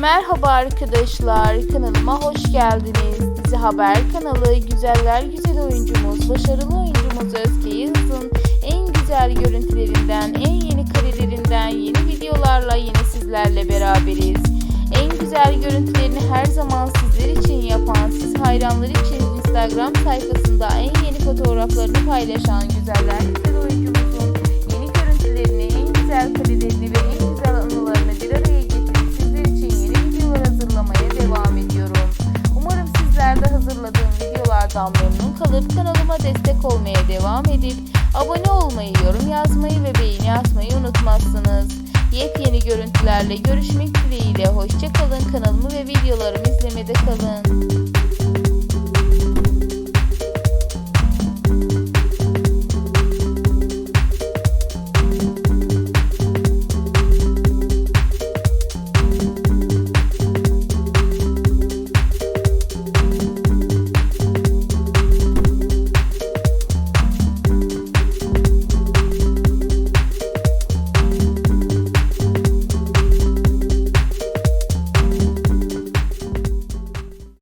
Merhaba arkadaşlar, kanalıma hoş geldiniz. Dizi Haber kanalı güzeller güzel oyuncumuz, başarılı oyuncumuz Özge Yıldız'ın en güzel görüntülerinden, en yeni karelerinden, yeni videolarla yine sizlerle beraberiz. En güzel görüntülerini her zaman sizler için yapan, siz hayranlar için Instagram sayfasında en yeni fotoğraflarını paylaşan güzeller güzel videolardan memnun kalıp kanalıma destek olmaya devam edip abone olmayı, yorum yazmayı ve beğeni atmayı unutmazsınız. Yepyeni görüntülerle görüşmek dileğiyle hoşçakalın kanalımı ve videolarımı izlemede kalın.